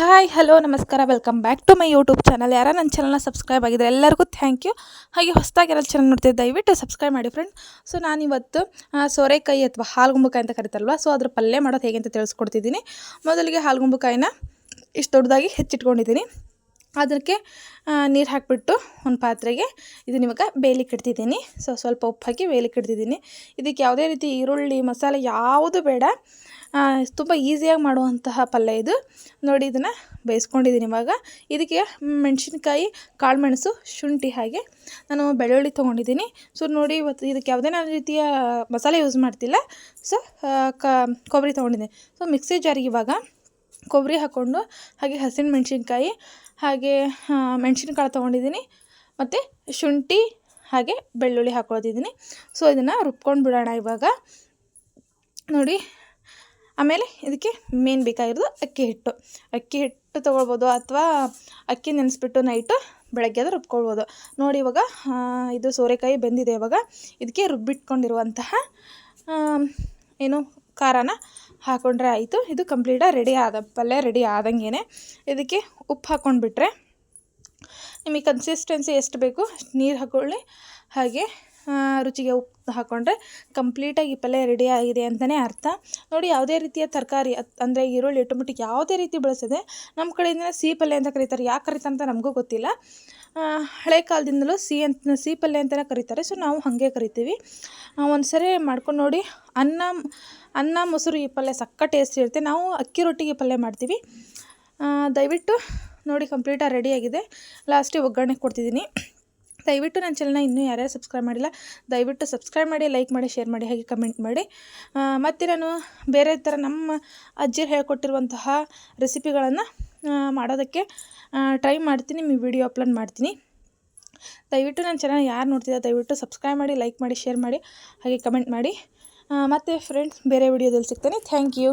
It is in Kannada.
ಹಾಯ್ ಹಲೋ ನಮಸ್ಕಾರ. Welcome back to my YouTube channel ಯಾರ ನನ್ನ ಚಾನಲ್ನ ಸಬ್ಸ್ಕ್ರೈಬ್ ಆಗಿದ್ದರೆ ಎಲ್ಲರಿಗೂ ಥ್ಯಾಂಕ್ ಯು ಹಾಗೆ ಹೊಸದಾಗಿ ಯಾರು ಚಾನಲ್ ನೋಡ್ತಿದ್ದೆ ದಯವಿಟ್ಟು ಸಬ್ಸ್ಕ್ರೈಬ್ ಮಾಡಿ ಫ್ರೆಂಡ್ ಸೊ ನಾನಿವತ್ತು ಸೋರೆಕಾಯಿ ಅಥವಾ ಹಾಲ್ಗುಂಬಕಾಯಿ ಅಂತ ಕರಿತಾರಲ್ವ ಸೊ ಅದ್ರ ಪಲ್ಯ ಮಾಡೋದು ಹೇಗೆ ಅಂತ ತಿಳಿಸ್ಕೊಡ್ತಿದ್ದೀನಿ. ಮೊದಲಿಗೆ ಹಾಲ್ಗುಂಬಕಾಯಿನ ಇಷ್ಟು ದೊಡ್ಡದಾಗಿ ಹೆಚ್ಚಿಟ್ಕೊಂಡಿದ್ದೀನಿ. ಅದಕ್ಕೆ ನೀರು ಹಾಕಿಬಿಟ್ಟು ಒಂದು ಪಾತ್ರೆಗೆ ಇದನ್ನ ಇವಾಗ ಬೇಯಲಿಕ್ಕೆ ಇಡ್ತಿದ್ದೀನಿ. ಸೊ ಸ್ವಲ್ಪ ಉಪ್ಪು ಹಾಕಿ ಬೇಯಲಿಕ್ಕೆ ಇಡ್ತಿದ್ದೀನಿ. ಇದಕ್ಕೆ ಯಾವುದೇ ರೀತಿ ಈರುಳ್ಳಿ, ಮಸಾಲೆ ಯಾವುದು ಬೇಡ. ತುಂಬ ಈಸಿಯಾಗಿ ಮಾಡುವಂತಹ ಪಲ್ಯ ಇದು. ನೋಡಿ ಇದನ್ನು ಬೇಯಿಸ್ಕೊಂಡಿದ್ದೀನಿ ಇವಾಗ. ಇದಕ್ಕೆ ಮೆಣಸಿನ್ಕಾಯಿ, ಕಾಳುಮೆಣಸು, ಶುಂಠಿ ಹಾಗೆ ನಾನು ಬೆಳ್ಳುಳ್ಳಿ ತೊಗೊಂಡಿದ್ದೀನಿ. ಸೊ ನೋಡಿ ಇವತ್ತು ಇದಕ್ಕೆ ಯಾವುದೇ ನಾನು ರೀತಿಯ ಮಸಾಲೆ ಯೂಸ್ ಮಾಡ್ತಿಲ್ಲ. ಸೊ ಕೊಬ್ಬರಿ ತೊಗೊಂಡಿದ್ದೀನಿ. ಸೊ ಮಿಕ್ಸಿ ಜಾರಿಗೆ ಇವಾಗ ಕೊಬ್ಬರಿ ಹಾಕ್ಕೊಂಡು ಹಾಗೆ ಹಸಿನ ಮೆಣಸಿನ್ಕಾಯಿ, ಹಾಗೆ ಮೆಣಸಿನ್ಕಾಳು ತೊಗೊಂಡಿದ್ದೀನಿ. ಮತ್ತು ಶುಂಠಿ ಹಾಗೆ ಬೆಳ್ಳುಳ್ಳಿ ಹಾಕ್ಕೊಳ್ತಿದ್ದೀನಿ ಸೊ ಇದನ್ನು ರುಬ್ಕೊಂಡು ಬಿಡೋಣ ಇವಾಗ. ನೋಡಿ ಆಮೇಲೆ ಇದಕ್ಕೆ ಮೇನ್ ಬೇಕಾಗಿರೋದು ಅಕ್ಕಿ ಹಿಟ್ಟು. ಅಕ್ಕಿ ಹಿಟ್ಟು ತೊಗೊಳ್ಬೋದು ಅಥವಾ ಅಕ್ಕಿ ನೆನೆಸ್ಬಿಟ್ಟು ನೈಟು ಬೆಳಗ್ಗೆ ಅದು ರುಬ್ಕೊಳ್ಬೋದು. ನೋಡಿ ಇವಾಗ ಇದು ಸೋರೆಕಾಯಿ ಬೆಂದಿದೆ ಇವಾಗ. ಇದಕ್ಕೆ ರುಬ್ಬಿಟ್ಕೊಂಡಿರುವಂತಹ ಏನು, ಖಾರನ ಹಾಕ್ಕೊಂಡ್ರೆ ಆಯಿತು. ಇದು ಕಂಪ್ಲೀಟಾಗಿ ರೆಡಿ ಆದ ಪಲ್ಯ ರೆಡಿ ಆದಂಗೆ ಇದಕ್ಕೆ ಉಪ್ಪು ಹಾಕ್ಕೊಂಡ್ಬಿಟ್ರೆ ನಿಮಗೆ ಕನ್ಸಿಸ್ಟೆನ್ಸಿ ಎಷ್ಟು ಬೇಕು ಅಷ್ಟು ನೀರು ಹಾಕ್ಕೊಳ್ಳಿ ಹಾಗೆ ರುಚಿಗೆ ಉಪ್ಪು ಹಾಕ್ಕೊಂಡ್ರೆ ಕಂಪ್ಲೀಟಾಗಿ ಪಲ್ಯ ರೆಡಿ ಆಗಿದೆ ಅಂತಲೇ ಅರ್ಥ. ನೋಡಿ, ಯಾವುದೇ ರೀತಿಯ ತರಕಾರಿ ಅಂದರೆ ಈರುಳ್ಳಿ ಟೊಮೆಟೊ ಯಾವುದೇ ರೀತಿ ಬಳಸದೆ ನಮ್ಮ ಕಡೆಯಿಂದ ಸಿಹಿ ಪಲ್ಯ ಅಂತ ಕರೀತಾರೆ. ಯಾಕೆ ಕರೀತಾರೆ ಅಂತ ನಮಗೂ ಗೊತ್ತಿಲ್ಲ. ಹಳೆ ಕಾಲದಿಂದಲೂ ಸಿಹಿ ಅಂತ, ಸಿಹಿ ಪಲ್ಯ ಅಂತಲೇ ಕರೀತಾರೆ. ಸೊ ನಾವು ಹಾಗೆ ಕರಿತೀವಿ. ಒಂದು ಸರಿ ಮಾಡ್ಕೊಂಡು ನೋಡಿ, ಅನ್ನ ಅನ್ನ, ಮೊಸರು ಈ ಪಲ್ಯ ಸಕ್ಕ ಟೇಸ್ಟ್ ಇರುತ್ತೆ. ನಾವು ಅಕ್ಕಿ ರೊಟ್ಟಿಗೆ ಪಲ್ಯ ಮಾಡ್ತೀವಿ. ದಯವಿಟ್ಟು ನೋಡಿ ಕಂಪ್ಲೀಟಾಗಿ ರೆಡಿಯಾಗಿದೆ ಲಾಸ್ಟಿಗೆ ಒಗ್ಗರಣೆ ಕೊಡ್ತಿದ್ದೀನಿ. ದಯವಿಟ್ಟು ನನ್ನ ಚಾನಲ್ನ ಇನ್ನೂ ಯಾರ್ಯಾರು ಸಬ್ಸ್ಕ್ರೈಬ್ ಮಾಡಿಲ್ಲ, ದಯವಿಟ್ಟು ಸಬ್ಸ್ಕ್ರೈಬ್ ಮಾಡಿ ಲೈಕ್ ಮಾಡಿ ಶೇರ್ ಮಾಡಿ, ಹಾಗೆ ಕಮೆಂಟ್ ಮಾಡಿ. ಮತ್ತು ನಾನು ಬೇರೆ ಥರ ನಮ್ಮ ಅಜ್ಜಿರು ಹೇಳ್ಕೊಟ್ಟಿರುವಂತಹ ರೆಸಿಪಿಗಳನ್ನು ಮಾಡೋದಕ್ಕೆ ಟ್ರೈ ಮಾಡ್ತೀನಿ ನಿಮ್ಮ ವಿಡಿಯೋ ಅಪ್ಲೋಡ್ ಮಾಡ್ತೀನಿ. ದಯವಿಟ್ಟು ನನ್ನ ಚಾನಲ್ ಯಾರು ನೋಡ್ತಿದ್ದಾರೆ ದಯವಿಟ್ಟು ಸಬ್ಸ್ಕ್ರೈಬ್ ಮಾಡಿ ಲೈಕ್ ಮಾಡಿ ಶೇರ್ ಮಾಡಿ, ಹಾಗೆ ಕಮೆಂಟ್ ಮಾಡಿ. ಮತ್ತು ಫ್ರೆಂಡ್ಸ್ ಬೇರೆ ವಿಡಿಯೋದಲ್ಲಿ ಸಿಗ್ತೇನೆ. Thank you